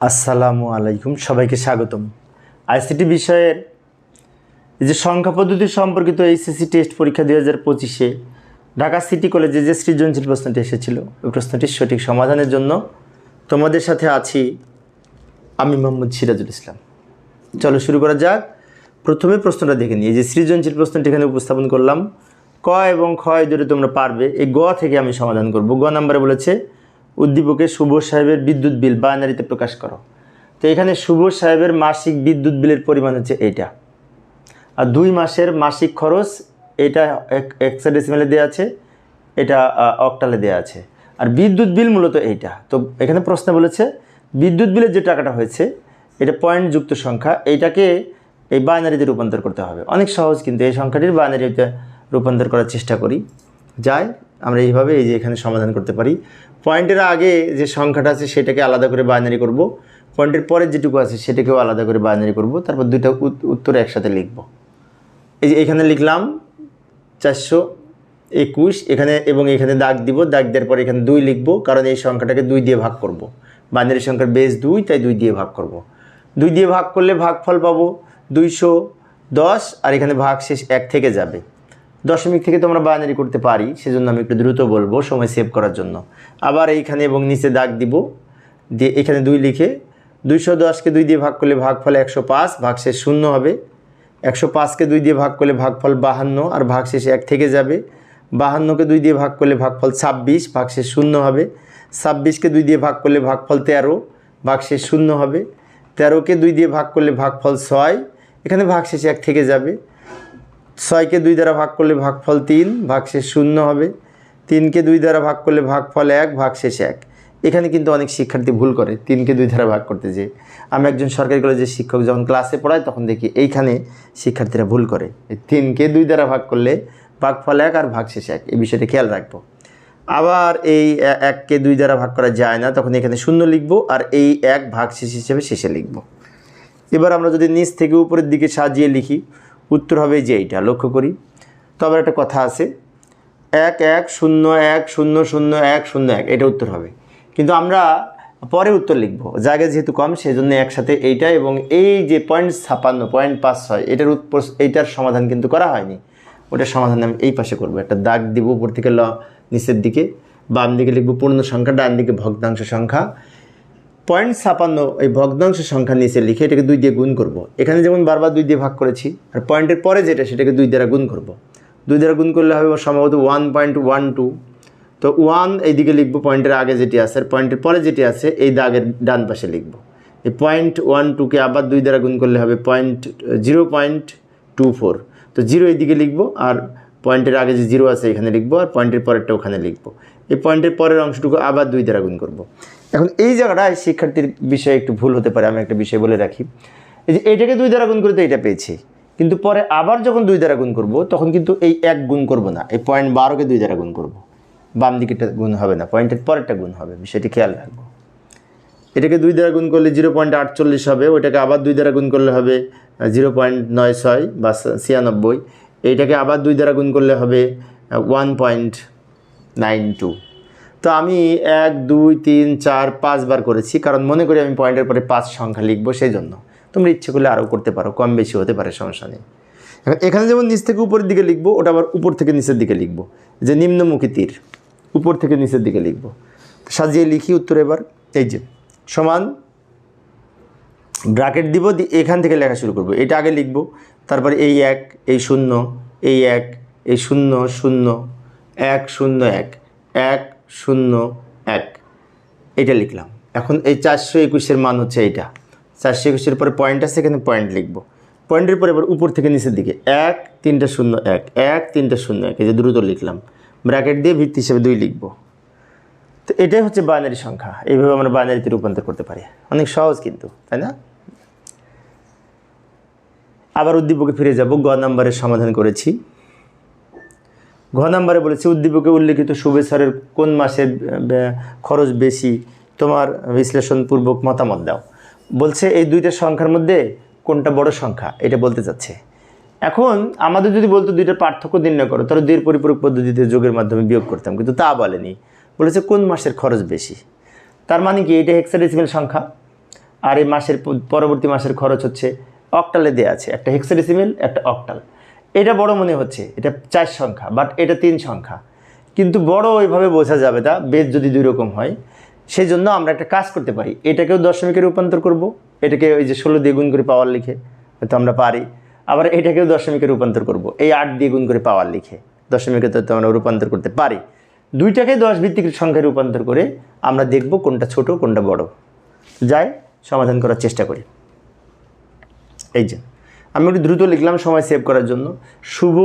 আসসালামু আলাইকুম, সবাইকে স্বাগতম। আইসিটি বিষয়ের যে সংখ্যা পদ্ধতি সম্পর্কিত এইচএসসি টেস্ট পরীক্ষা দুই হাজার পঁচিশে ঢাকা সিটি কলেজে যে সৃজনশীল প্রশ্নটি এসেছিল, ওই প্রশ্নটির সঠিক সমাধানের জন্য তোমাদের সাথে আছি আমি মোহাম্মদ সিরাজুল ইসলাম। চলো শুরু করা যাক। প্রথমে প্রশ্নটা দেখে এই যে সৃজনশীল প্রশ্নটি এখানে উপস্থাপন করলাম, ক এবং ক্ষয় ধরে তোমরা পারবে। এই গ থেকে আমি সমাধান করব। গ নাম্বারে বলেছে উদ্দীপকে শুভ সাহেবের বিদ্যুৎ বিল বাইনারিতে প্রকাশ করো। তো এখানে শুভ সাহেবের মাসিক বিদ্যুৎ বিলের পরিমাণ হচ্ছে এইটা। আর দুই মাসের মাসিক খরচ এটা এক্সাডেসিমেলে দেওয়া আছে, এটা অক্টালে দেওয়া আছে। আর বিদ্যুৎ বিল মূলত এইটা। তো এখানে প্রশ্ন বলেছে, বিদ্যুৎ বিলের যে টাকাটা হয়েছে, এটা পয়েন্ট যুক্ত সংখ্যা, এইটাকে এই বাইনারিতে রূপান্তর করতে হবে। অনেক সহজ কিন্তু এই সংখ্যাটির বাইনারিতে রূপান্তর করার চেষ্টা করি। যাই আমরা এইভাবে এই যে এখানে সমাধান করতে পারি। পয়েন্টের আগে যে সংখ্যাটা আছে সেটাকে আলাদা করে বাইনারি করব। পয়েন্টের পরের যেটুকু আছে সেটাকেও আলাদা করে বাইনারি করব। তারপর দুইটা উত- উত্তর একসাথে লিখব। এই যে এখানে লিখলাম চারশো একুশ, এখানে এবং এখানে দাগ দিব। দাগ দেওয়ার পরে এখানে দুই লিখব, কারণ এই সংখ্যাটাকে দুই দিয়ে ভাগ করব। বাইনারি সংখ্যার বেস দুই, তাই দুই দিয়ে ভাগ করব। দুই দিয়ে ভাগ করলে ভাগফল পাবো দুইশো দশ, আর এখানে ভাগ শেষ এক থেকে যাবে। দশমিক থেকে তোমরা বাইনারি করতে পারি, সেজন্য আমি একটু দ্রুত বলব, সময় সেভ করার জন্য। আবার এইখানে এবং নিচে দাগ দিব, দিয়ে এখানে দুই লিখে দুইশো দশকে দুই দিয়ে ভাগ করলে ভাগফল একশো পাঁচ, ভাগ শেষ শূন্য হবে। একশো পাঁচকে দুই দিয়ে ভাগ করলে ভাগফল বাহান্ন, আর ভাগ শেষে এক থেকে যাবে। বাহান্নকে দুই দিয়ে ভাগ করলে ভাগফল ছাব্বিশ, ভাগ শেষ শূন্য হবে। ছাব্বিশকে দুই দিয়ে ভাগ করলে ভাগফল তেরো, ভাগ শেষ শূন্য হবে। তেরোকে দুই দিয়ে ভাগ করলে ভাগফল ছয়, এখানে ভাগ শেষে এক থেকে যাবে। ছয়কে দুই দ্বারা ভাগ করলে ভাগফল তিন, ভাগশেষ শূন্য হবে। তিনকে দুই দ্বারা ভাগ করলে ভাগফল এক, ভাগশেষ এক। এখানে কিন্তু অনেক শিক্ষার্থী ভুল করে, তিনকে দুই ধারা ভাগ করতে যে আমি একজন সরকারি কলেজের শিক্ষক যখন ক্লাসে পড়াই তখন দেখি এইখানে শিক্ষার্থীরা ভুল করে। তিনকে দুই দ্বারা ভাগ করলে ভাগফল এক আর ভাগশেষ এক, এই বিষয়টা খেয়াল রাখব। আবার এই এককে দুই দ্বারা ভাগ করা যায় না, তখন এখানে শূন্য লিখব আর এই এক ভাগশেষ হিসেবে শেষে লিখব। এবার আমরা যদি নিচ থেকে উপরের দিকে সাজিয়ে লিখি উত্তর হবে যে এইটা লক্ষ্য করি। তবে একটা কথা আছে, এক এক শূন্য এক শূন্য শূন্য এক শূন্য এক, এটা উত্তর হবে। কিন্তু আমরা পরে উত্তর লিখব, জায়গা যেহেতু কম সেই জন্য একসাথে এইটা এবং এই যে পয়েন্ট ছাপান্ন পয়েন্ট পাঁচ ছয়, এটার এইটার সমাধান কিন্তু করা হয়নি। ওটার সমাধান আমি এই পাশে করব, একটা দাগ দিব উপর থেকে ল নিচের দিকে, বাম দিকে লিখব পূর্ণ সংখ্যা, ডান দিকে ভগ্নাংশ সংখ্যা। পয়েন্ট ছাপান্ন এই ভগ্নাংশ সংখ্যা নিচে লিখে এটাকে দুই দিয়ে গুণ করব। এখানে যেমন বারবার দুই দিয়ে ভাগ করেছি, আর পয়েন্টের পরে যেটা, সেটাকে দুই দ্বারা গুণ করব। দুই দ্বারা গুণ করলে হবে সম্ভবত ওয়ান পয়েন্ট ওয়ান টু তো ওয়ান এইদিকে লিখব, পয়েন্টের আগে যেটি আছে, আর পয়েন্টের পরে যেটি আছে, এই দাগের ডান পাশে লিখব এই পয়েন্ট ওয়ান টুকে আবার দুই দ্বারা গুণ করলে হবে point zero point two four তো জিরো এইদিকে লিখব, আর পয়েন্টের আগে যে জিরো আছে, এখানে লিখব, আর পয়েন্টের পরেরটা ওখানে লিখব এই পয়েন্টের পরের অংশটুকু আবার দুই দ্বারা গুণ করব। এখন এই জায়গাটায় শিক্ষার্থীর বিষয়ে একটু ভুল হতে পারে, আমি একটা বিষয় বলে রাখি। এই যে এইটাকে দুই দ্বারা গুণ করে তো এটা পেয়েছি। কিন্তু পরে আবার যখন দুই দ্বারা গুণ করব, তখন কিন্তু এই এক গুণ করব না, এই পয়েন্ট বারোকে দুই দ্বারা গুণ করব। বাম দিকেরটা গুণ হবে না পয়েন্টের পরেরটা গুণ হবে, বিষয়টি খেয়াল রাখব। এটাকে দুই দ্বারা গুণ করলে জিরো পয়েন্ট আটচল্লিশ হবে, ওইটাকে আবার দুই দ্বারা গুণ করলে হবে জিরো পয়েন্ট নয় ছয় বা ছিয়ানব্বই। এইটাকে আবার দুই দ্বারা গুণ করলে হবে ওয়ান পয়েন্ট নাইন টু তো আমি এক, দুই, তিন, চার, পাঁচবার করেছি, কারণ মনে করি আমি পয়েন্টের পরে পাঁচ সংখ্যা লিখব সেই জন্য তোমরা ইচ্ছে করলে আরও করতে পারো, কম বেশি হতে পারে, সমস্যা নেই। এখন এখানে যেমন নিচ থেকে উপরের দিকে লিখব, ওটা আবার উপর থেকে নিচের দিকে লিখব। যে নিম্নমুখী তীর, উপর থেকে নিচের দিকে লিখব। সাজিয়ে লিখি উত্তর এবার, এই যে, সমান ব্র্যাকেট দিব এখান থেকে লেখা শুরু করব। এটা আগে লিখব, তারপরে এই এক, এই শূন্য, এই এক, এই শূন্য শূন্য, এক শূন্য, এক এক শূন্য এক। এটা লিখলাম। এখন এই চারশো একুশের মান হচ্ছে এইটা। চারশো একুশের পরে পয়েন্ট আছে, এখানে পয়েন্ট লিখব। পয়েন্টের পরে এবার উপর থেকে নিচের দিকে। এক, তিনটা শূন্য এক। এক, তিনটা শূন্য এক। এই যে দ্রুত লিখলাম। ব্র্যাকেট দিয়ে ভিত্তি হিসেবে দুই লিখব। তো এটাই হচ্ছে বাইনারি সংখ্যা। এইভাবে আমরা বাইনারিতে রূপান্তর করতে পারি। অনেক সহজ কিন্তু, তাই না? আবার উদ্দীপকে ফিরে যাব। গ নাম্বারের সমাধান করেছি। ঘ নাম্বারে বলেছি, উদ্দীপকে উল্লেখিত শুভেচ্ছারের কোন মাসে খরচ বেশি তোমার বিশ্লেষণপূর্বক মতামত দাও। বলছে, এই দুইটা সংখ্যার মধ্যে কোনটা বড় সংখ্যা? এটা বলতে চাচ্ছে। এখন আমাদের যদি বলতো দুইটা পার্থক্য নির্ণয় করো, তাহলে দুইয়ের পরিপূরক পদ্ধতিতে যোগের মাধ্যমে বিয়োগ করতাম, কিন্তু তা বলেনি। বলেছে, কোন মাসের খরচ বেশি? তার মানে কি, এটা হেক্সাডেসিমেল সংখ্যা। আর এই মাসের পরবর্তী মাসের খরচ হচ্ছে অক্টালে দেওয়া আছে, একটা হেক্সাডেসিমেল একটা অক্টাল এটা বড় মনে হচ্ছে, এটা চার সংখ্যা বাট এটা তিন সংখ্যা। কিন্তু বড় ওইভাবে বোঝা যাবে না, বেদ যদি দুই রকম হয়। সেই জন্য আমরা একটা কাজ করতে পারি, এটাকেও দশমিকে রূপান্তর করব, এটাকে ওই যে ষোলো দিয়ে গুণ করে পাওয়ার লিখে, হয়তো আমরা পারি। আবার এটাকেও দশমিকে রূপান্তর করব, এই আট দিয়ে গুণ করে পাওয়ার লিখে, দশমিকে তো আমরা রূপান্তর করতে পারি। দুইটাকে দশ ভিত্তিক সংখ্যায় রূপান্তর করে আমরা দেখব কোনটা ছোট, কোনটা বড়। যাই, সমাধান করার চেষ্টা করি। এই যে। আমি একটু দ্রুত লিখলাম সময় সেভ করার জন্য। শুভ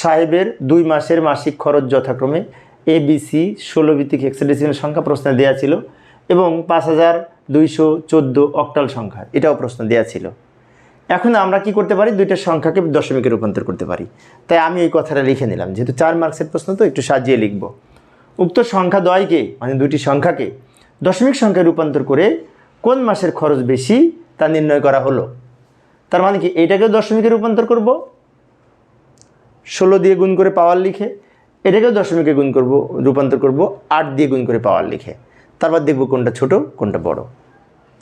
সাহেবের দুই মাসের মাসিক খরচ যথাক্রমে এ বি সি ষোলো ভিত্তিক হেক্সাডেসিমেল সংখ্যা প্রশ্নে দেওয়া ছিল এবং পাঁচ হাজার দুইশো চোদ্দ অক্টাল সংখ্যা, এটাও প্রশ্ন দেওয়া ছিল। এখন আমরা কি করতে পারি? দুইটা সংখ্যাকে দশমিকে রূপান্তর করতে পারি। তাই আমি এই কথাটা লিখে নিলাম। যেহেতু চার মার্কসের প্রশ্ন, তো একটু সাজিয়ে লিখব। উক্ত সংখ্যা দয়কে মানে দুইটি সংখ্যাকে দশমিক সংখ্যায় রূপান্তর করে কোন মাসের খরচ বেশি তা নির্ণয় করা হলো? তার মানে কি, এটাকেও দশমিকে রূপান্তর করব? ষোলো দিয়ে গুণ করে পাওয়ার লিখে এটাকেও দশমিকে গুণ করব, রূপান্তর করব, আট দিয়ে গুণ করে পাওয়ার লিখে। তারপর দেখব কোনটা ছোট, কোনটা বড়।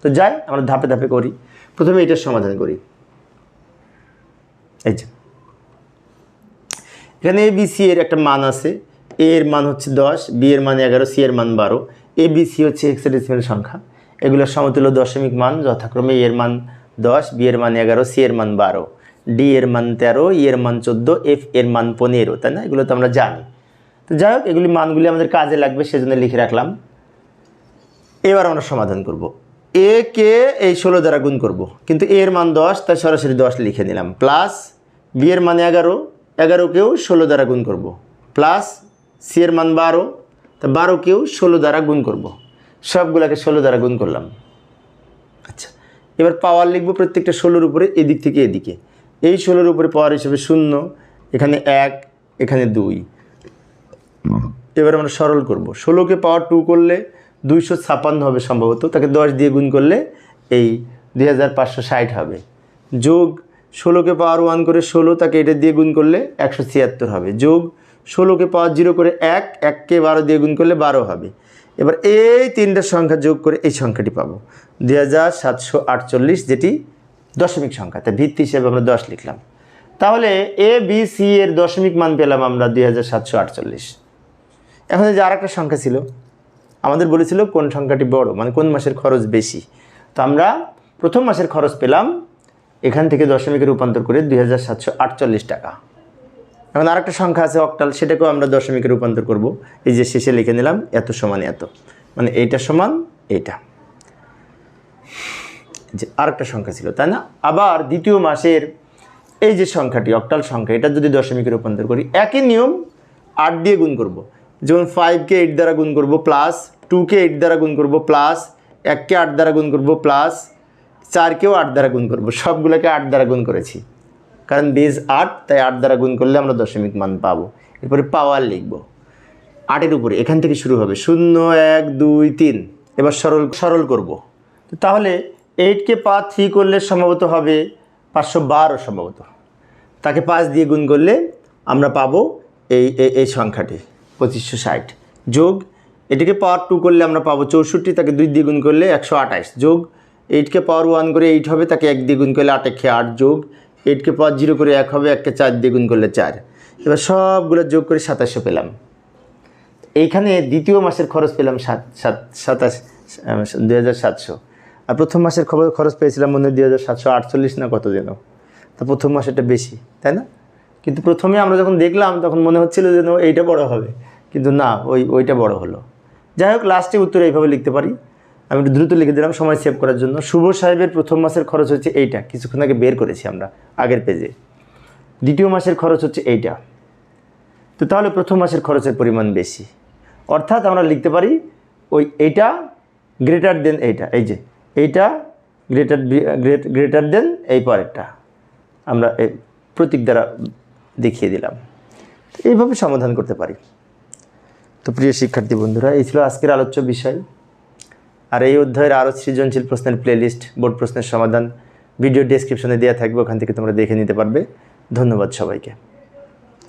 তো যাই, আমরা ধাপে ধাপে করি। প্রথমে এটার সমাধান করি। এই যে। এখানে এ বি সি এর একটা মান আছে। এ এর মান হচ্ছে দশ বি এর মান এগারো সি এর মান বারো। এ বি সি হচ্ছে হেক্সাডেসিমেল সংখ্যা। এগুলোর সমতুল্য দশমিক মান যথাক্রমে এর মান দশ, বি এর মান এগারো, সি এর মান বারো, ডি এর মান তেরো, ই এর মান চোদ্দ, এফ এর মান পনেরো, তাই না? এগুলো তো আমরা জানি। তো যাই হোক, এগুলি মানগুলি আমাদের কাজে লাগবে, সেজন্য লিখে রাখলাম। এবার আমরা সমাধান করব। এ, কে, এই ষোলো দ্বারা গুণ করব। কিন্তু এ এর মান দশ, তাই সরাসরি দশ লিখে নিলাম। প্লাস বি এর মান এগারো, এগারোকেও ষোলো দ্বারা গুণ করব। প্লাস সি এর মান বারো, তা বারোকেও ষোলো দ্বারা গুণ করব। সবগুলোকে ষোলো দ্বারা গুণ করলাম। আচ্ছা। এবার পাওয়ার লিখব প্রত্যেকটা ষোলোর উপরে, এদিক থেকে এদিকে। এই ষোলোর উপরে পাওয়ার হিসেবে শূন্য, এখানে এক, এখানে দুই। এবার আমরা সরল করব। ষোলোকে পাওয়ার টু করলে দুইশো ছাপান্ন হবে সম্ভবত, তাকে দশ দিয়ে গুণ করলে এই দুই হাজার পাঁচশো ষাট হবে। যোগ ষোলোকে পাওয়ার ওয়ান করে ষোলো, তাকে এটা দিয়ে গুণ করলে একশো ছিয়াত্তর হবে। যোগ ষোলোকে পাওয়ার জিরো করে এক, এককে বারো দিয়ে গুণ করলে বারো হবে। এবার এই তিনটা সংখ্যা যোগ করে এই সংখ্যাটি পাবো। দুই হাজার সাতশো আটচল্লিশ যেটি দশমিক সংখ্যা তাই ভিত্তি হিসেবে আমরা দশ লিখলাম। তাহলে এ, বি, সি এর দশমিক মান পেলাম আমরা দুই হাজার সাতশো আটচল্লিশ। এখন যে আর একটা সংখ্যা ছিল, আমাদের বলেছিল কোন সংখ্যাটি বড় মানে কোন মাসের খরচ বেশি। তো আমরা প্রথম মাসের খরচ পেলাম এখান থেকে দশমিকে রূপান্তর করে দুই হাজার সাতশো আটচল্লিশ টাকা। এখন আরেকটা সংখ্যা আছে অক্টাল, সেটাকেও আমরা দশমিকে রূপান্তর করব। এই যে শেষে লিখে নিলাম, এত সমান এত। মানে এইটা সমান এইটা। যে আরেকটা সংখ্যা ছিল, তাই না? আবার দ্বিতীয় মাসের এই যে সংখ্যাটি, অক্টাল সংখ্যা, এটা যদি দশমিকে রূপান্তর করি, একই নিয়ম আট দিয়ে গুণ করব। যেমন ফাইভকে এইট দ্বারা গুণ করব প্লাস টুকে এইট দ্বারা গুণ করব প্লাস এককে আট দ্বারা গুণ করব প্লাস চারকেও আট দ্বারা গুণ করব। সবগুলোকে আট দ্বারা গুণ করেছি। কারণ বেজ আট তাই আট দ্বারা গুণ করলে আমরা দশমিক মান পাবো। এরপরে পাওয়ার লিখব। আটের উপরে, এখান থেকে শুরু হবে। শূন্য, এক, দুই, তিন। এবার সরল সরল করব। তো তাহলে এইটকে পাঁচ থ্রি করলে সম্ভবত হবে পাঁচশো বারো সম্ভবত। তাকে পাঁচ দিয়ে গুণ করলে আমরা পাবো এই, এই- সংখ্যাটি, পঁচিশশো ষাট। যোগ, এটিকে পাওয়ার টু করলে আমরা পাবো চৌষট্টি, তাকে দুই দিয়ে গুণ করলে একশো আঠাশ। যোগ এইটকে পাওয়ার ওয়ান করে এইট হবে, তাকে এক দিয়ে গুণ করলে আট, একে আট যোগ এইটকে পাওয়ার জিরো করে এক হবে এককে চার দিয়ে গুণ করলে চার। এবার সবগুলো যোগ করে সাতাশশো পেলাম। এইখানে দ্বিতীয় মাসের খরচ পেলাম সাত সাত, সাতাশ দুই হাজার সাতশো। আর প্রথম মাসের খবর খরচ পেয়েছিলাম মনে হয় দুই হাজার সাতশো আটচল্লিশ না কত যেন। তা প্রথম মাসেরটা বেশি, তাই না? কিন্তু প্রথমে আমরা যখন দেখলাম, তখন মনে হচ্ছিল যেন এইটা বড় হবে। কিন্তু না, ওই, ওইটা বড় হলো। যাই হোক লাস্টে উত্তর এইভাবে লিখতে পারি। আমি একটু দ্রুত লিখে দিলাম, সময় সেভ করার জন্য। শুভ সাহেবের প্রথম মাসের খরচ হচ্ছে এইটা। কিছুক্ষণ আগে বের করেছি আমরা, আগের পেজে দ্বিতীয় মাসের খরচ হচ্ছে এইটা। তো তাহলে প্রথম মাসের খরচের পরিমাণ বেশি। অর্থাৎ আমরা লিখতে পারি, ওই এইটা গ্রেটার দেন এইটা। এই যে, এইটা গ্রেটার গ্রেটার দেন এই পরেরটা। আমরা এই প্রতীক দ্বারা দেখিয়ে দিলাম। এইভাবে সমাধান করতে পারি। তো প্রিয় শিক্ষার্থী বন্ধুরা, এই ছিল আজকের আলোচ্য বিষয়। আর এই অধ্যায়ের আরও সৃজনশীল প্রশ্নের প্লেলিস্ট বোর্ড প্রশ্নের সমাধান ভিডিও ডেসক্রিপশনে দেওয়া থাকবে, ওখান থেকে তোমরা দেখে নিতে পারবে। ধন্যবাদ সবাইকে।